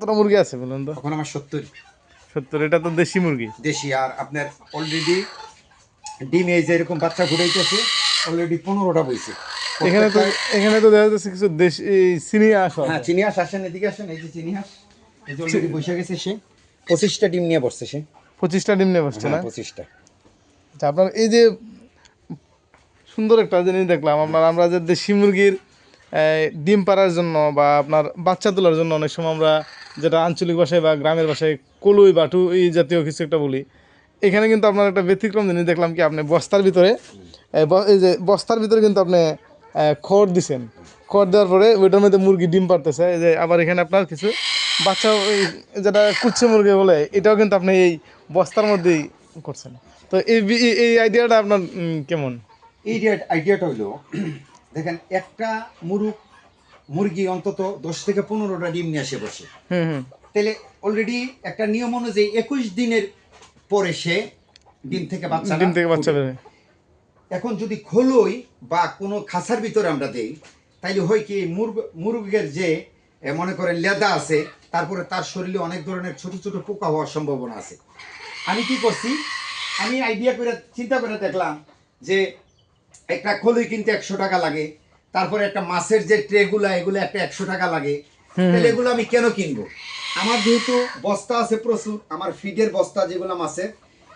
কতটা মুরগি আছে বলুন তো? তখন আমার সত্তর। সত্তর এটা তো দেশি মুরগি। দেশি আর আপনার অলরেডি ডিম এই যে এরকম বাচ্চা ঘুরাইতেছে অলরেডি পনেরোটা বইছে। এখানে তো এখানে তো দেখা যাচ্ছে কিছু দেশ চিনি আসো হ্যাঁ চিনি হাঁস আসেন এদিকে আসেন এই যে চিনি হাঁস। এই যে অলরেডি বসে গেছে সে। পঁচিশটা ডিম নিয়ে বসছে সে। পঁচিশটা ডিম নিয়ে বসছে না? হ্যাঁ, পঁচিশটা। আচ্ছা আপনার এই যে সুন্দর একটা জিনিস দেখলাম আপনার আমরা যে দেশি মুরগির ডিম পাড়ার জন্য বা আপনার বাচ্চা তোলার জন্য অনেক সময় আমরা যেটা আঞ্চলিক ভাষায় বা গ্রামের ভাষায় কলুই বাটু, এই জাতীয় কিছু একটা বলি। এখানে কিন্তু আপনার একটা ব্যতিক্রম জিনিস দেখলাম কি, আপনি বস্তার ভিতরে এই যে বস্তার ভিতরে কিন্তু আপনি খড় দিছেন। খড় দেওয়ার পরে ওইটার মধ্যে মুরগি ডিম পারতেছে এই যে আবার এখানে আপনার কিছু বাচ্চা ওই যেটা কুচ্ছে মুরগি বলে, এটাও কিন্তু আপনি এই বস্তার মধ্যেই করছেন। তো এই এই- আইডিয়াটা আপনার কেমন? এই আইডিয়াটা হলো দেখেন একটা মুরুগ মুরগি অন্তত দশ থেকে পনেরোটা ডিম নিয়ে আসে বসে। তাহলে অলরেডি একটা নিয়ম অনুযায়ী একুশ দিনের পরে সে ডিম থেকে বাচ্চা ডিম থেকে বাচ্চা বেরোয়। এখন যদি খোলই বা কোনো খাসার ভিতরে আমরা দেই তাইলে হয় কি মুরগ মুরগের যে মনে করেন লেদা আছে তারপরে তার শরীরে অনেক ধরনের ছোট ছোট পোকা হওয়ার সম্ভাবনা আছে। আমি কি করছি আমি আইডিয়া করে চিন্তা করে দেখলাম যে একটা খোলই কিন্তু একশো টাকা লাগে তারপরে একটা মাছের যে ট্রেগুলা এগুলো একটা একশো টাকা লাগে। তাহলে এগুলো আমি কেন কিনবো? আমার যেহেতু বস্তা আছে প্রচুর আমার ফিডের বস্তা যেগুলো মাছের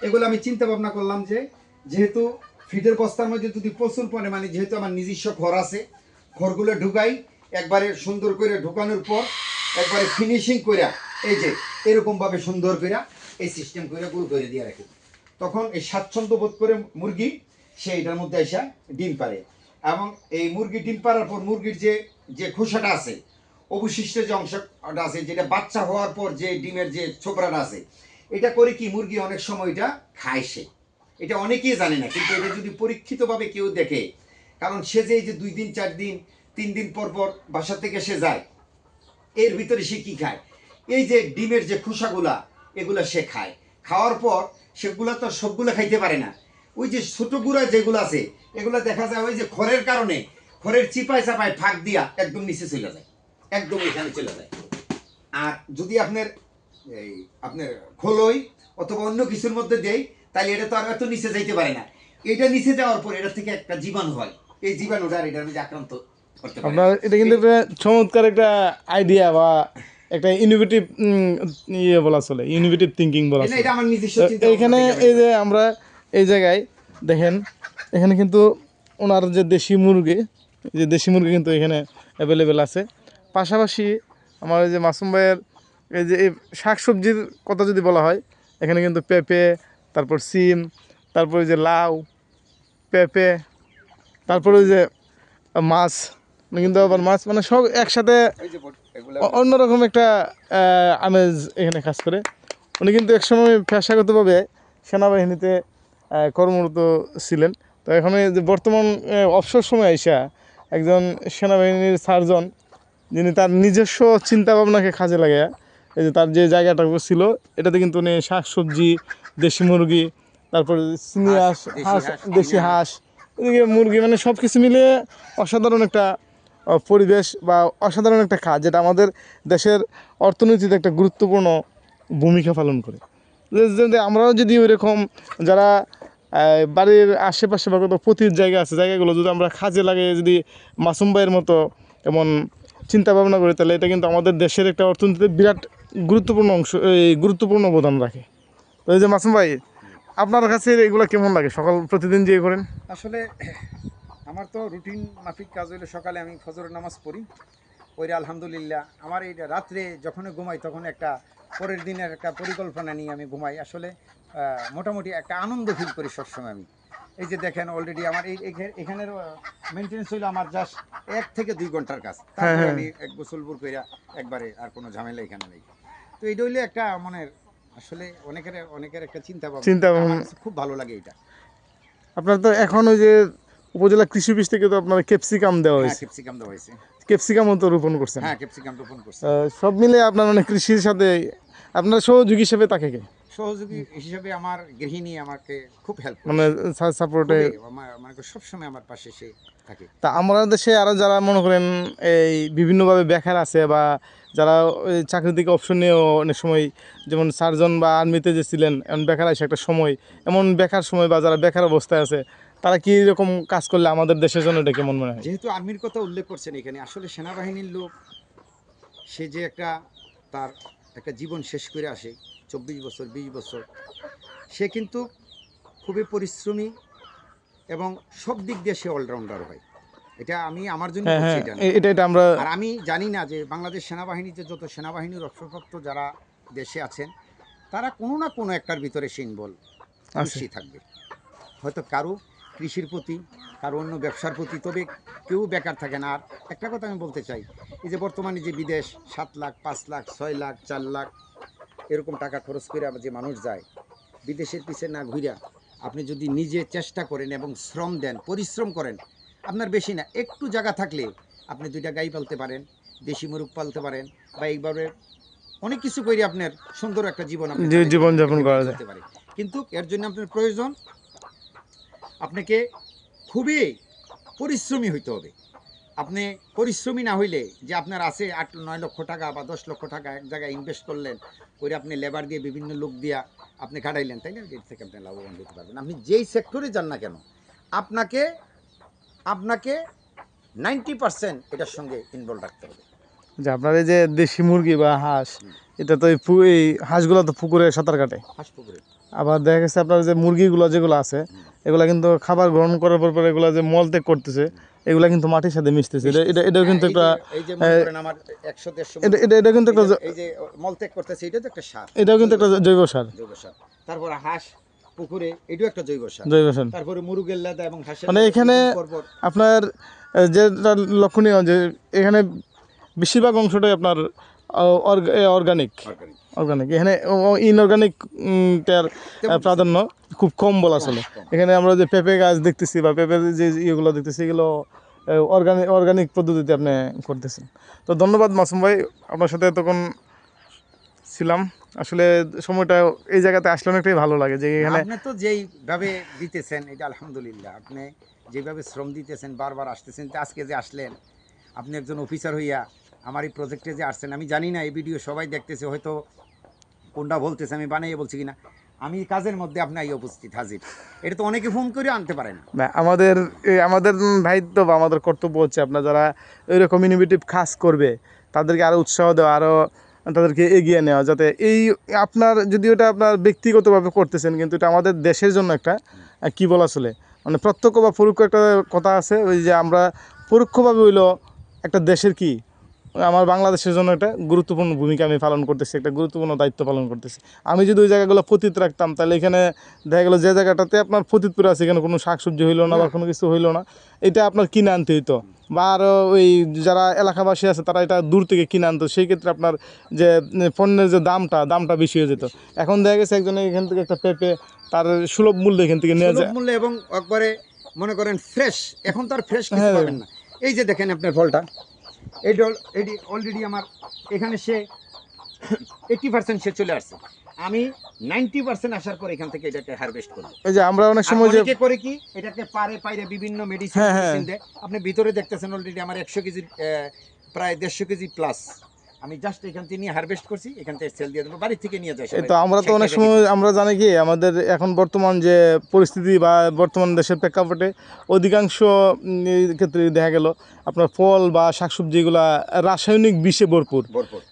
এগুলো আমি চিন্তা ভাবনা করলাম যে যেহেতু ফিডের বস্তার মধ্যে যদি প্রচুর পরিমাণে যেহেতু আমার নিজস্ব ঘর আছে ঘরগুলো ঢুকাই একবারে সুন্দর করে ঢুকানোর পর একবারে ফিনিশিং করে এই যে এরকম ভাবে সুন্দর করে এই সিস্টেম করে গোল করে দিয়ে রাখি। তখন এই স্বাচ্ছন্দ্য বোধ করে মুরগি সে এটার মধ্যে এসে ডিম পারে এবং এই মুরগি ডিম পাড়ার পর মুরগির যে যে খোসাটা আছে, অবশিষ্ট যে অংশটা আছে, যেটা বাচ্চা হওয়ার পর যে ডিমের যে ছোবরাটা আছে, এটা করে কি মুরগি অনেক সময় এটা খায় সে? এটা অনেকেই জানে না, কিন্তু এটা যদি পরীক্ষিতভাবে কেউ দেখে, কারণ সে যে এই যে দুই দিন, চার দিন, তিন দিন পর পর বাসা থেকে সে যায়, এর ভিতরে সে কি খায়? এই যে ডিমের যে খোসাগুলা, এগুলা সে খায়। খাওয়ার পর সেগুলা তো সবগুলো খাইতে পারে না। ওই যে ছোট গুঁড়া যেগুলো আছে এগুলো দেখা যায় ওই যে খড়ের কারণে খড়ের চিপায় চাপায় ফাঁক দিয়া একদম নিচে চলে যায় একদম এখানে চলে যায়। আর যদি আপনার এই আপনার খোলই অথবা অন্য কিছুর মধ্যে দেই তাহলে এটা তো আর এত নিচে যাইতে পারে না। এটা নিচে যাওয়ার পর এটা থেকে একটা জীবাণু হয়। এই জীবাণুটা আর এটার মধ্যে আক্রান্ত আপনার এটা কিন্তু একটা চমৎকার একটা আইডিয়া বা একটা ইনোভেটিভ ইয়ে বলা চলে ইনোভেটিভ থিঙ্কিং বলা এটা- আমার নিজস্ব তো এই যে আমরা এই জায়গায় দেখেন এখানে কিন্তু ওনার যে দেশি মুরগি যে দেশি মুরগি কিন্তু এখানে অ্যাভেলেবেল আছে। পাশাপাশি আমার যে মাসুম ভাইয়ের এই যে এই শাকসবজির কথা যদি বলা হয় এখানে কিন্তু পেঁপে তারপর সিম তারপর যে লাউ পেঁপে তারপরে ওই যে মাছ মানে কিন্তু আবার মাছ মানে সব একসাথে অন্যরকম একটা আমেজ এখানে কাজ করে। উনি কিন্তু একসময় পেশাগতভাবে সেনাবাহিনীতে কর্মরত ছিলেন। তো এখন যে বর্তমান অবসর সময় আইসা একজন সেনাবাহিনীর সার্জন যিনি তার নিজস্ব চিন্তা ভাবনাকে কাজে লাগে এই যে তার যে জায়গাটা ছিল এটাতে কিন্তু উনি শাক সবজি দেশি মুরগি তারপরে চিনি হাঁস দেশি হাঁস দেশি হাঁস। এদিকে মুরগি মানে সব কিছু মিলিয়ে অসাধারণ একটা পরিবেশ বা অসাধারণ একটা কাজ যেটা আমাদের দেশের অর্থনীতিতে একটা গুরুত্বপূর্ণ ভূমিকা পালন করে। আমরাও যদি ওইরকম যারা বাড়ির আশেপাশে বা কত পতির জায়গা আছে, জায়গাগুলো যদি আমরা কাজে লাগে যদি মাসুম ভাইয়ের মতো এমন চিন্তা ভাবনা করি, তাহলে এটা কিন্তু আমাদের দেশের একটা অর্থনীতিতে বিরাট গুরুত্বপূর্ণ অংশ, এই গুরুত্বপূর্ণ অবদান রাখে। তো এই যে মাসুম ভাই, আপনার কাছে এগুলো কেমন লাগে? সকাল প্রতিদিন যে করেন? আসলে আমার তো রুটিন মাফিক কাজ হইলে সকালে আমি ফজরের নামাজ পড়ি। পড়ে আলহামদুলিল্লাহ, আমার এই রাত্রে যখন ঘুমাই তখন একটা পরের দিনের একটা পরিকল্পনা নিয়ে আমি ঘুমাই। আসলে মোটামুটি একটা আনন্দ ফিল করি সবসময় আমি। এই যে দেখেন অলরেডি আমার এই এখানের মেনটেন্স হইল আমার জাস্ট এক থেকে দুই ঘণ্টার কাজ। তারপরে হ্যাঁ। আমি এক গোসলপুর কইরা একবারে আর কোনো ঝামেলা এখানে নেই। তো এইটা হইলে একটা মনের আসলে অনেকের অনেকের একটা চিন্তা ভাবনা। চিন্তা ভাবনা। খুব ভালো লাগে এটা আপনার তো এখন ওই যে উপজেলা কৃষি অফিস থেকে তো আপনার ক্যাপসিকাম দেওয়া হ্যাঁ হয়েছে। ক্যাপসিকাম দেওয়া হয়েছে। ক্যাপসিকামও তো রোপণ করছেন? হ্যাঁ ক্যাপসিকাম রোপণ করছে। আহ, সব মিলে আপনার মানে কৃষির সাথে আপনার সহযোগী হিসেবে তাকে কে? সহযোগী হিসেবে আমার গৃহিণী আমাকে খুব হেল্প মানে সাপোর্টে আমার আমাকে সবসময় আমার পাশে সে থাকে। তা আমরা দেশে আরও যারা মনে করেন এই বিভিন্নভাবে বেকার আছে বা যারা চাকরি থেকে অপশন নিয়েও অনেক সময় যেমন সার্জন বা আর্মিতে যে ছিলেন এমন বেকার আছে একটা সময় এমন বেকার সময় বা যারা বেকার অবস্থায় আছে তারা কি রকম কাজ করলে আমাদের দেশের জন্য এটা কেমন মনে হয়? যেহেতু আর্মির কথা উল্লেখ করছেন এখানে আসলে সেনাবাহিনীর লোক সে যে একটা তার একটা জীবন শেষ করে আসে চব্বিশ বছর বিশ বছর। সে কিন্তু খুবই পরিশ্রমী এবং সব দিক দিয়ে সে অলরাউন্ডার হয়। এটা আমি আমার জন্য হ্যাঁ হ্যাঁ এটা এটা এটা আমরা আর আমি জানি না যে বাংলাদেশ সেনাবাহিনীতে যত সেনাবাহিনীর অবসরপ্রাপ্ত যারা দেশে আছেন তারা কোনো না কোনো একটার ভিতরে সে ইনভলভ অবশ্যই থাকবে। হয়তো কারও কৃষির প্রতি কারও অন্য ব্যবসার প্রতি তবে কেউ বেকার থাকে না। আর একটা কথা আমি বলতে চাই এই যে বর্তমানে যে বিদেশ সাত লাখ পাঁচ লাখ ছয় লাখ চার লাখ এরকম টাকা খরচ করে যে মানুষ যায় বিদেশের পিছে না ঘুরা আপনি যদি নিজে চেষ্টা করেন এবং শ্রম দেন পরিশ্রম করেন আপনার বেশি না একটু জায়গা থাকলে আপনি দুইটা গাই পালতে পারেন দেশি মুরগ পালতে পারেন বা এইভাবে অনেক কিছু করে আপনার সুন্দর একটা জীবন জীবনযাপন করা যেতে পারে। কিন্তু এর জন্য আপনার প্রয়োজন আপনাকে খুবই পরিশ্রমী হইতে হবে। আপনি পরিশ্রমী না হইলে যে আপনার আছে আট নয় লক্ষ টাকা বা দশ লক্ষ টাকা এক জায়গায় ইনভেস্ট করলেন করে আপনি লেবার দিয়ে বিভিন্ন লোক দিয়া আপনি কাটাইলেন তাই না? এর থেকে আপনি লাভবান হতে পারবেন। আপনি যেই সেক্টরে যান না কেন আপনাকে আপনাকে নাইনটি পার্সেন্ট এটার সঙ্গে ইনভলভ রাখতে হবে। যে আপনার এই যে দেশি মুরগি বা হাঁস এটা তো এই হাঁসগুলো তো পুকুরে সাঁতার কাটে। হাঁস পুকুরে। আবার দেখা গেছে আপনার যে মুরগিগুলো যেগুলো আছে এগুলা কিন্তু খাবার গ্রহণ করার পর পর এগুলা যে মল ত্যাগ করতেছে এগুলা কিন্তু মাটির সাথে মিশতেছে। এটা এটা এটাও কিন্তু একটা যে- এই যে করেন আমার একশো দেড়শো এটা এটা এটা কিন্তু একটা মলত্যাগ করতেছে এটা তো একটা সার। এটাও কিন্তু একটা জৈব সার। জৈব সার। তারপরে হাঁস পুকুরে এটাও একটা জৈব সার। জৈব সার। তারপরে মুরগের লেদা এবং হাঁসের মানে এখানে- আপনার যেটা লক্ষণীয় যে এখানে বেশিরভাগ অংশটাই আপনার অর্গানিক তরকারি। অর্গানিক এখানে ইনঅর্গানিক টার প্রাধান্য খুব কম বলা চলে। এখানে আমরা যে পেঁপে গাছ দেখতেছি বা পেঁপের যে ইয়েগুলো দেখতেছি এগুলো অর্গানিক অর্গানিক পদ্ধতিতে আপনি করতেছেন। তো ধন্যবাদ মাসুম ভাই আপনার সাথে তখন ছিলাম। আসলে সময়টা এই জায়গাতে আসলে অনেকটাই ভালো লাগে যে এখানে আপনি তো যেইভাবে দিতেছেন এটা আলহামদুলিল্লাহ। আপনি যেভাবে শ্রম দিতেছেন বারবার আসতেছেন আজকে যে আসলেন আপনি একজন অফিসার হইয়া আমার এই প্রজেক্টে যে আসছেন, আমি জানি না, এই ভিডিও সবাই দেখতেছে, হয়তো কোনটা বলতেছে, আমি বানাইয়ে বলছি কিনা। আমি কাজের মধ্যে আপনি এই উপস্থিত, হাজির। এটা তো অনেকে ফোন করে আনতে পারে না। আমাদের আমাদের দায়িত্ব বা আমাদের কর্তব্য হচ্ছে আপনার যারা এরকম ইনোভেটিভ কাজ করবে, তাদেরকে আরও উৎসাহ দেওয়া আরও তাদেরকে এগিয়ে নেওয়া, যাতে এই আপনার, যদি ওটা আপনার ব্যক্তিগতভাবে করতেছেন, কিন্তু এটা আমাদের দেশের জন্য একটা কি বলা চলে মানে প্রত্যক্ষ বা পরোক্ষ একটা কথা আছে, ওই যে আমরা পরোক্ষভাবে হইল একটা দেশের কি আমার বাংলাদেশের জন্য একটা গুরুত্বপূর্ণ ভূমিকা আমি পালন করতেছি একটা গুরুত্বপূর্ণ দায়িত্ব পালন করতেছি। আমি যদি ওই জায়গাগুলো পতিত রাখতাম তাহলে এখানে দেখা গেলো যে জায়গাটাতে আপনার পতিত পরে আছে এখানে কোনো শাকসবজি হইল না বা কোনো কিছু হইল না এটা আপনার কিনে আনতে হইতো। বা আরও ওই যারা এলাকাবাসী আছে তারা এটা দূর থেকে কিনে আনতো সেই ক্ষেত্রে আপনার যে পণ্যের যে দামটা দামটা বেশি হয়ে যেত। এখন দেখা গেছে একজন এখান থেকে একটা পেঁপে তার সুলভ মূল্যে এখান থেকে নিয়ে যায়। মূল্যে এবং একবারে মনে করেন ফ্রেশ এখন তো আর ফ্রেশ হ্যাঁ। পাবেন না। এই যে দেখেন আপনার ফলটা এই এটি অলরেডি আমার এখানে সে এইটি পার্সেন্ট সে চলে আসছে। আমি নাইনটি পার্সেন্ট আসার পর এখান থেকে এটাকে হারভেস্ট করব। এই যে আমরা অনেক সময় যে করে কি? এটাকে পারে পাইরে বিভিন্ন মেডিসিন হ্যাঁ, হ্যাঁ। দেয়। আপনি ভিতরে দেখতেছেন অলরেডি আমার একশো কেজি প্রায় দেড়শো কেজি প্লাস আমি জাস্ট এখান থেকে নিয়ে হারভেস্ট করছি এখান থেকে সেল দিয়ে দেবো বাড়ি থেকে নিয়ে সবাই। তো আমরা তো অনেক সময় আমরা জানি কি আমাদের এখন বর্তমান যে পরিস্থিতি বা বর্তমান দেশের প্রেক্ষাপটে অধিকাংশ ক্ষেত্রে দেখা গেল আপনার ফল বা শাকসবজিগুলা রাসায়নিক বিষে ভরপুর।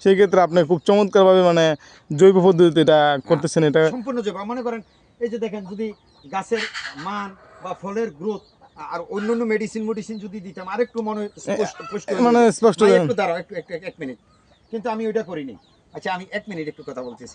সেই ক্ষেত্রে আপনি খুব চমৎকারভাবে মানে জৈব পদ্ধতিতে এটা করতেছেন এটা সম্পূর্ণ জৈব। মনে করেন এই যে দেখেন যদি গাছের মান বা ফলের গ্রোথ আর অন্যান্য মেডিসিন মেডিসিন যদি দিতাম আরেকটু মনে স্পষ্ট মানে স্পষ্ট হয়ে- একটু দাঁড়াও একটু একটু এক মিনিট কিন্তু আমি ওইটা করিনি। আচ্ছা আমি এক মিনিট একটু কথা বলতেছি।